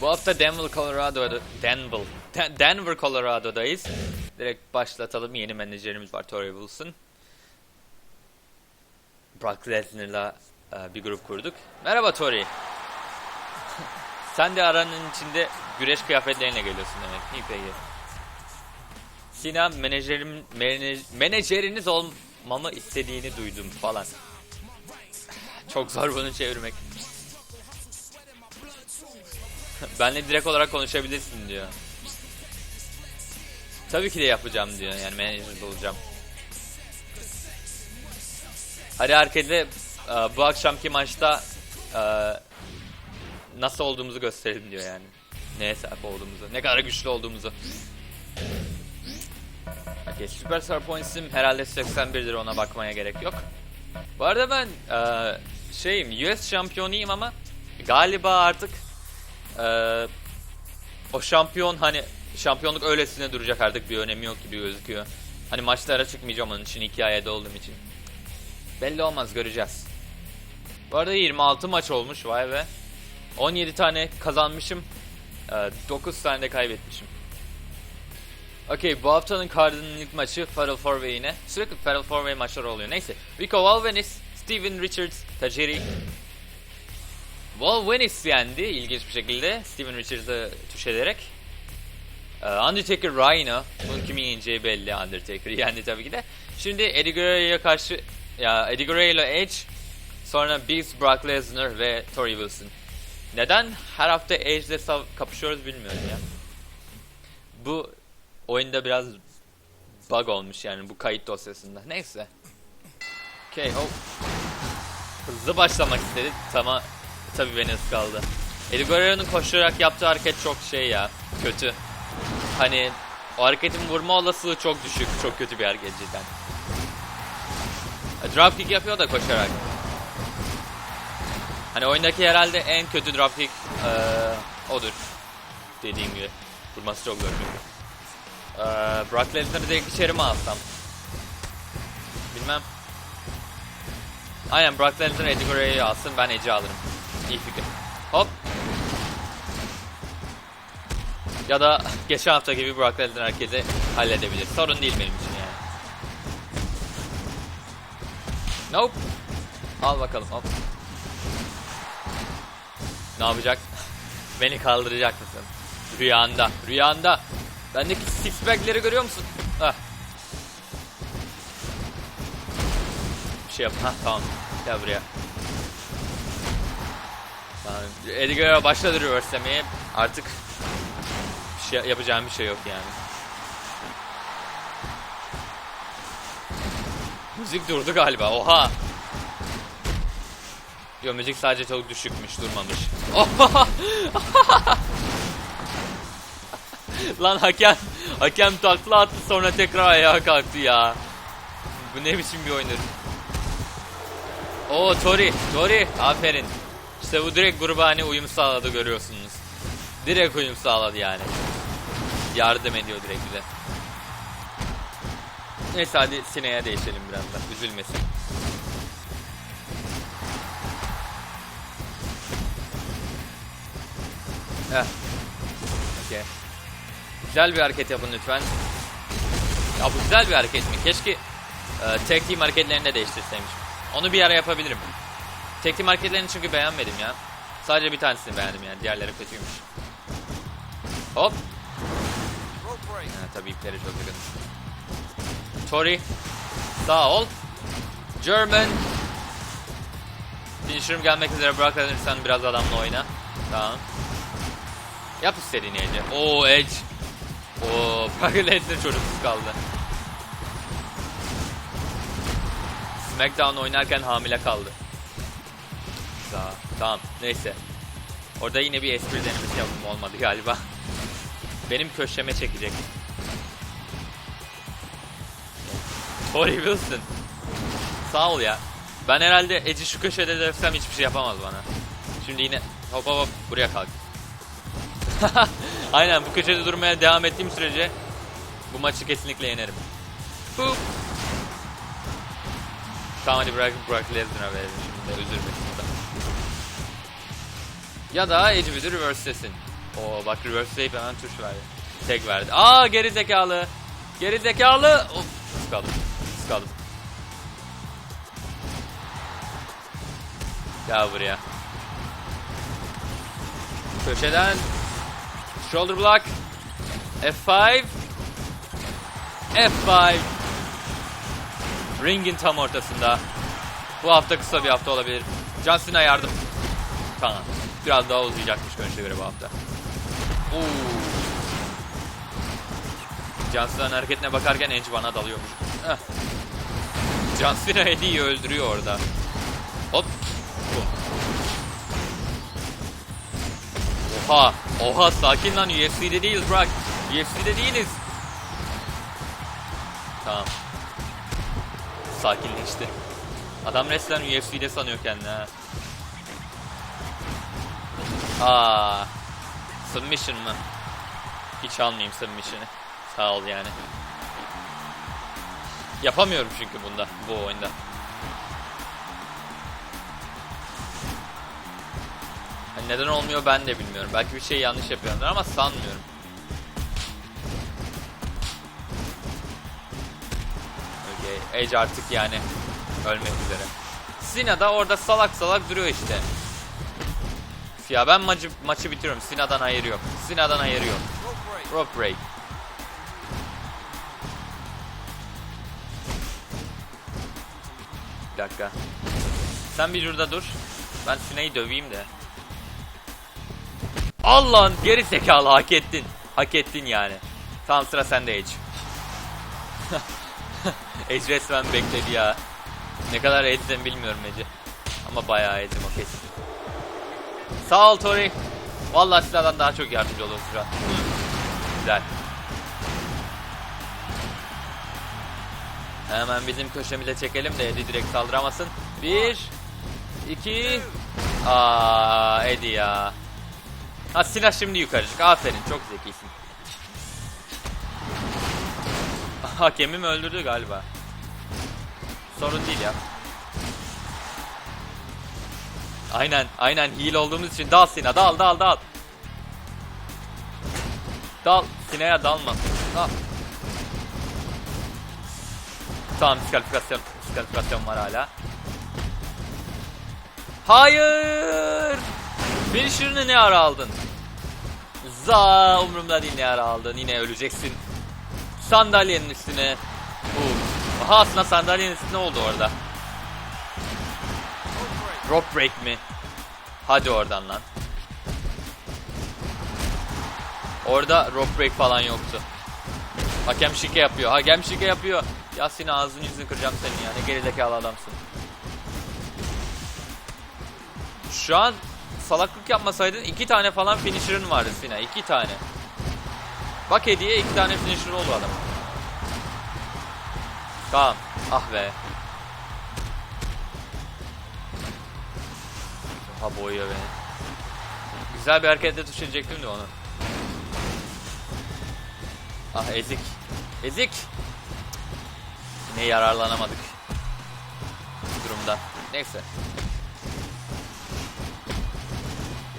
Bu hafta Denver, Colorado'da Denver, Den- Denver, Colorado'dayız. Direkt başlatalım. Yeni menajerimiz var Torrey Wilson. Brock Lesnar'la e, bir grup kurduk. Merhaba Tori. Sen de aranın içinde güreş kıyafetleriyle geliyorsun demek. İyi peki. Sinan menajerim menaj, menajeriniz olmamı istediğini duydum falan. Çok zor bunu çevirmek. Benle direkt olarak konuşabilirsin diyor. Tabii ki de yapacağım diyor. Yani menajer olacağım. Hadi herkese e, bu akşamki maçta e, nasıl olduğumuzu gösterelim diyor yani. Neye sahip olduğumuzu, ne kadar güçlü olduğumuzu. Okay, Superstar Points'im herhalde 81'dir ona bakmaya gerek yok. Bu arada ben e, şeyim US şampiyonuyum ama galiba artık e, o şampiyon hani şampiyonluk öylesine duracak artık bir önemi yok gibi gözüküyor. Hani maçlara çıkmayacağım onun için hikayede olduğum için. Belli olmaz göreceğiz. Bu arada 26 maç olmuş vay be. 17 tane kazanmışım. 9 tane de kaybetmişim. Okey bu haftanın kardının ilk maçı Fatal 4 yine. Sürekli Fatal 4 maçları oluyor. Neyse. Rico Valvenis, Steven Richards, Tajiri. Valvenis yendi ilginç bir şekilde. Steven Richards'ı tuş ederek. Ee, Undertaker Rhino. Bunun kimin yeneceği belli Undertaker yendi tabii ki de. Şimdi Eddie Guerrero'ya karşı ya Eddie Guerrero Edge sonra Beast Brock Lesnar ve Tori Wilson. Neden her hafta Edge'le kapışıyoruz bilmiyorum ya. Bu oyunda biraz bug olmuş yani bu kayıt dosyasında. Neyse. Okay, oh. Hızlı başlamak istedi. Ama tabii beni ıskaldı. Eddie Guerrero'nun koşarak yaptığı hareket çok şey ya. Kötü. Hani o hareketin vurma olasılığı çok düşük. Çok kötü bir hareket cidden. E, Dropkick yapıyor da koşarak. Hani oyundaki herhalde en kötü dropkick eee odur. Dediğim gibi. Vurması çok zor çünkü. Eee Brock Lesnar'ı direkt içeri mi alsam? Bilmem. Aynen Brock Lesnar Eddie Guerrero'yu alsın ben Edge'i alırım. İyi fikir. Hop. Ya da geçen hafta gibi Brock Lesnar herkese halledebilir. Sorun değil benim için yani. Nope. Al bakalım hop. Ne yapacak? Beni kaldıracak mısın? Rüyanda, rüyanda. Bendeki six pack'leri görüyor musun? Hah. Bir şey yap. Hah tamam. Gel buraya. Eddie Guerrero başladı reverse'lemeye. Artık bir şey yapacağım bir şey yok yani. Müzik durdu galiba. Oha. Yo müzik sadece çok düşükmüş durmamış. Lan hakem hakem takla attı sonra tekrar ayağa kalktı ya. Bu ne biçim bir oyundur. Oo Tori, Tori aferin. İşte bu direkt gruba hani uyum sağladı görüyorsunuz. Direkt uyum sağladı yani. Yardım ediyor direkt bize. Neyse hadi Sine'ye değişelim biraz da üzülmesin. Heh. Okey. Güzel bir hareket yapın lütfen. Ya bu güzel bir hareket mi? Keşke e, tek team hareketlerini de değiştirseymişim. Onu bir ara yapabilirim. Tek team hareketlerini çünkü beğenmedim ya. Sadece bir tanesini beğendim yani. Diğerleri kötüymüş. Hop. Ha, tabii ipleri çok yakın. Tori. Sağ ol. German. Finisher'ım gelmek üzere. Bırak sen biraz adamla oyna. Tamam. Yap istediğini Edge. Oo Edge. Oo Brock Lesnar çocuksuz kaldı. SmackDown oynarken hamile kaldı. Daha, tamam neyse. Orada yine bir espri denemesi yaptım olmadı galiba. Benim köşeme çekecek. Corey Wilson. Sağ ol ya. Ben herhalde Edge'i şu köşede dövsem hiçbir şey yapamaz bana. Şimdi yine hop hop hop buraya kalk. Aynen bu köşede durmaya devam ettiğim sürece bu maçı kesinlikle yenerim. Boop. Tamam hadi bırak Brock Lesnar'a verelim şimdi de o da. Ya da Edge bizi reverse'lesin. Oo bak reverse'layıp hemen tuş verdi. Tek verdi. Aa geri zekalı. Geri zekalı. Of sıkalım. Sıkalım. Gel buraya. Köşeden shoulder block. F5. F5. Ringin tam ortasında. Bu hafta kısa bir hafta olabilir. John Cena yardım. Tamam. Biraz daha uzayacakmış görünüşe göre bu hafta. Oo. John Cena'nın hareketine bakarken Edge bana dalıyormuş. Heh. Eddie'yi öldürüyor orada. Hop. Oha. Oha sakin lan UFC'de değiliz Brock. UFC'de değiliz. Tamam. Sakinleşti. Adam resmen UFC'de sanıyor kendini ha. Aa. Submission mı? Hiç almayayım submission'ı. Sağ ol yani. Yapamıyorum çünkü bunda, bu oyunda. Hani neden olmuyor ben de bilmiyorum. Belki bir şey yanlış yapıyorumdur ama sanmıyorum. Okay. Edge artık yani ölmek üzere. Sina da orada salak salak duruyor işte. Ya ben maçı, maçı bitiriyorum. Sina'dan hayır yok. Sina'dan hayır yok. Rope break. Bir dakika. Sen bir şurada dur. Ben Sina'yı döveyim de. Allah'ın geri zekalı hak ettin. Hak ettin yani. Tamam sıra sende Edge. Edge resmen bekledi ya. Ne kadar Edge'den bilmiyorum Edge'i. Ama bayağı Edge'im o kesin. Sağ ol Tori. Vallahi silahdan daha çok yardımcı olursun şu an. Güzel. Hemen bizim köşemize çekelim de Eddie direkt saldıramasın. Bir, iki, aa Eddie ya. Ha silah şimdi yukarıcık. Aferin çok zekisin. Hakemim öldürdü galiba. Sorun değil ya. Aynen, aynen heal olduğumuz için dal Sina, dal dal dal. Dal, Sina'ya dalma. Dal. Tamam, diskalifikasyon, diskalifikasyon var hala. Hayır! Finisher'ını ne ara aldın? Za umurumda değil ne ara aldın. Yine öleceksin. Sandalyenin üstüne. Bu. Aha aslında sandalyenin üstüne oldu orada. Rope break mi? Hadi oradan lan. Orada rope break falan yoktu. Hakem şike yapıyor. Hakem şike yapıyor. Yasin ağzını yüzünü kıracağım senin ya. Ne gerizekalı adamsın. Şu an salaklık yapmasaydın iki tane falan finisher'ın vardı Sina. iki tane. Bak hediye iki tane finisher oldu adam. Tamam. Ah be. Ha boyuyor beni. Güzel bir hareketle düşürecektim de onu. Ah ezik. Ezik. Ne yararlanamadık. Bu durumda. Neyse.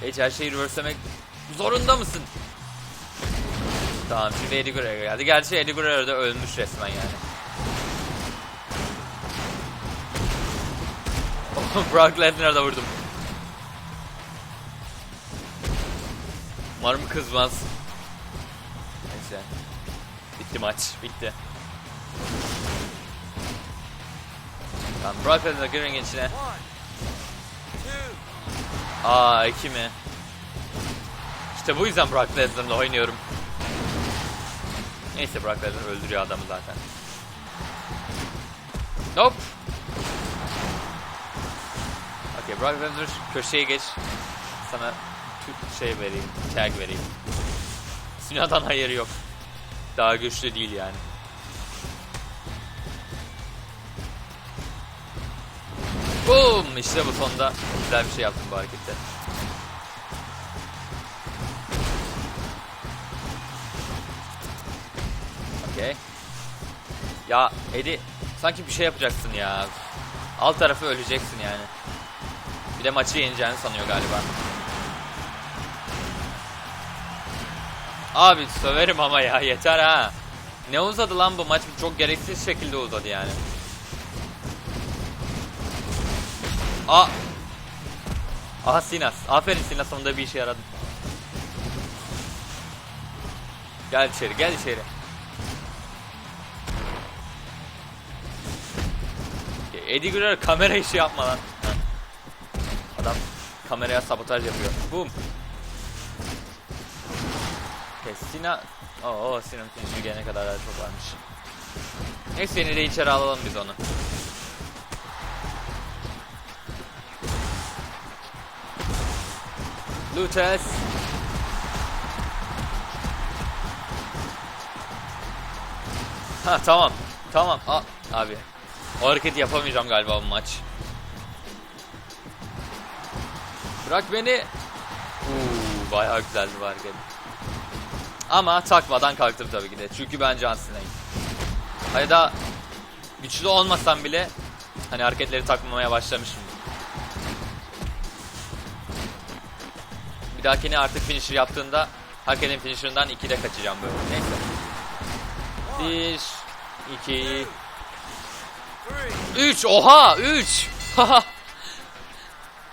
Hiç her şeyi reverse'lemek zorunda mısın? Tamam şimdi Eddie Guerrero geldi. Gerçi Eddie Guerrero da ölmüş resmen yani. Brock Lesnar'a da vurdum. Umarım kızmaz. Neyse. Bitti maç. Bitti. Tamam Brock Lesnar girin içine. Aa iki mi? İşte bu yüzden Brock Lesnar'la oynuyorum. Neyse Brock Lesnar öldürüyor adamı zaten. Hop. Okey Brock Lesnar köşeye geç. Sana şey vereyim, tag vereyim. Sina'dan hayır yok. Daha güçlü değil yani. Boom! İşte bu sonda güzel bir şey yaptım bu harekette. Okey. Ya Edi sanki bir şey yapacaksın ya. Alt tarafı öleceksin yani. Bir de maçı yeneceğini sanıyor galiba. Abi söverim ama ya yeter ha. Ne uzadı lan bu maç çok gereksiz şekilde uzadı yani. A Aha Sinas. Aferin Sinas sonunda bir işe yaradın. Gel içeri gel içeri. Eddie Guerrero kamera işi yapma lan. Adam kameraya sabotaj yapıyor. Boom. Okay, Sina... Oo, Sina'nın finishine gelene kadar daha çok varmış. Neyse yine de içeri alalım biz onu. Lutes. Ha tamam. Tamam. A abi. O hareketi yapamayacağım galiba bu maç. Bırak beni. Uuu bayağı güzeldi bu hareket. Ama takmadan kalktım tabii ki de. Çünkü ben John Cena'yım. Hani daha güçlü olmasam bile hani hareketleri takmamaya başlamışım. Bir dahakine artık finisher yaptığında hakemin finisher'ından 2'de kaçacağım böyle. Neyse. 1 2 3 Oha 3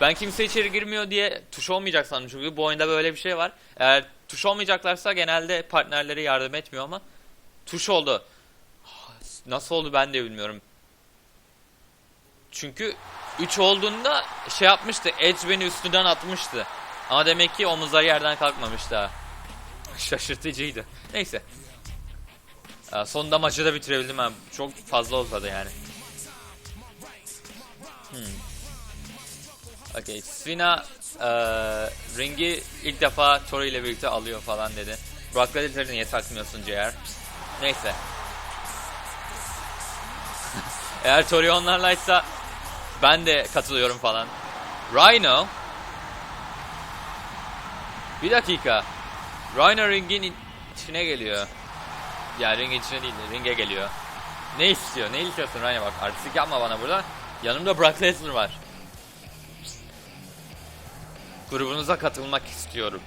Ben kimse içeri girmiyor diye tuş olmayacak sandım çünkü bu oyunda böyle bir şey var. Eğer tuş olmayacaklarsa genelde partnerleri yardım etmiyor ama tuş oldu. Nasıl oldu ben de bilmiyorum. Çünkü 3 olduğunda şey yapmıştı. Edge beni üstünden atmıştı. Ama demek ki omuzları yerden kalkmamış daha. Şaşırtıcıydı. Neyse. Sonunda maçı da bitirebildim ben. Çok fazla uzadı yani. Hmm. Okay, Svina e, ringi ilk defa Tori ile birlikte alıyor falan dedi. Brock Lesnar'ı niye takmıyorsun JR? Neyse. Eğer Tori onlarlaysa ben de katılıyorum falan. Rhino Bir dakika. Rhino ringin içine geliyor. Ya ringin içine değil, ringe geliyor. Ne istiyor? Ne istiyorsun Rhino bak artistik yapma bana burada. Yanımda Brock Lesnar var. Grubunuza katılmak istiyorum.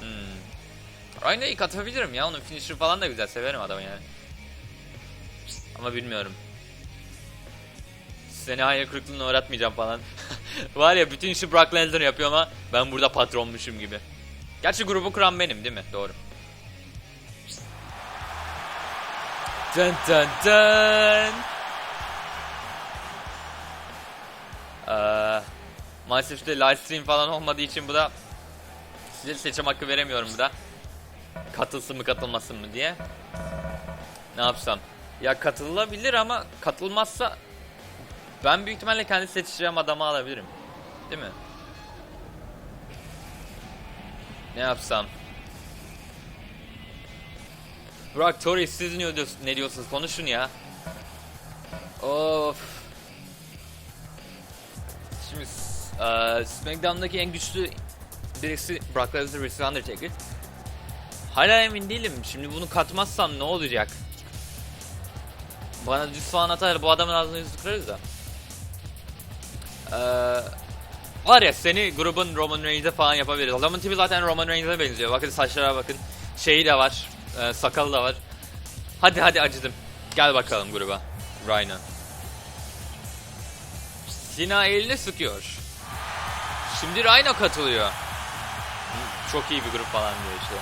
Hmm. Rhino'yu katabilirim ya. Onun finisher falan da güzel. Severim adamı yani. Ama bilmiyorum. Seni hayal kırıklığına uğratmayacağım falan. Var ya bütün işi Brock Lesnar yapıyor ama ben burada patronmuşum gibi. Gerçi grubu kuran benim değil mi? Doğru. Dun dun dun. Ee, maalesef işte live stream falan olmadığı için bu da size seçim hakkı veremiyorum bu da. Katılsın mı katılmasın mı diye. Ne yapsam? Ya katılabilir ama katılmazsa ben büyük ihtimalle kendi seçeceğim adamı alabilirim. Değil mi? Ne yapsam? Burak Tori siz ne diyorsunuz, ne diyorsunuz? Konuşun ya. Of. Şimdi eee SmackDown'daki en güçlü birisi Brock Lesnar birisi Undertaker. Hala emin değilim. Şimdi bunu katmazsam ne olacak? Bana düz falan atar bu adamın ağzını yüzü kırarız da. Eee var ya seni grubun Roman Reigns'e falan yapabiliriz. Adamın tipi zaten Roman Reigns'e benziyor. Bakın saçlara bakın. Şeyi de var. E, sakalı da var. Hadi hadi acıdım. Gel bakalım gruba. Rhino. Sina elini sıkıyor. Şimdi Rhino katılıyor. Çok iyi bir grup falan diyor işte.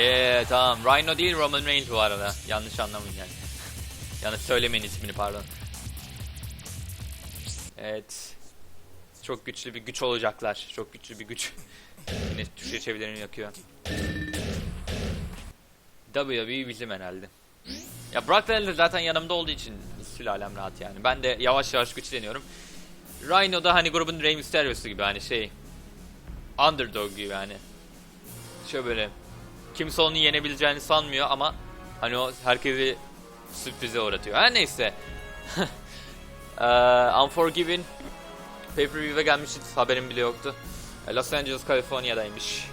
Yeah tamam. Rhino değil Roman Reigns bu arada. Yanlış anlamayın yani. Yanlış söylemeyin ismini pardon. Evet. Çok güçlü bir güç olacaklar. Çok güçlü bir güç. Yine tuşa çevirilerini yakıyor. WWE bizim herhalde. Ya Brock Lesnar zaten yanımda olduğu için sülalem rahat yani. Ben de yavaş yavaş güçleniyorum. Rhino da hani grubun Rey Mysterio'su gibi hani şey underdog gibi yani. Şöyle böyle kimse onu yenebileceğini sanmıyor ama hani o herkesi sürprize uğratıyor. Her neyse. uh, Unforgiven pay-per-view'e gelmiş hiç haberim bile yoktu. Los Angeles, Kaliforniya'daymış.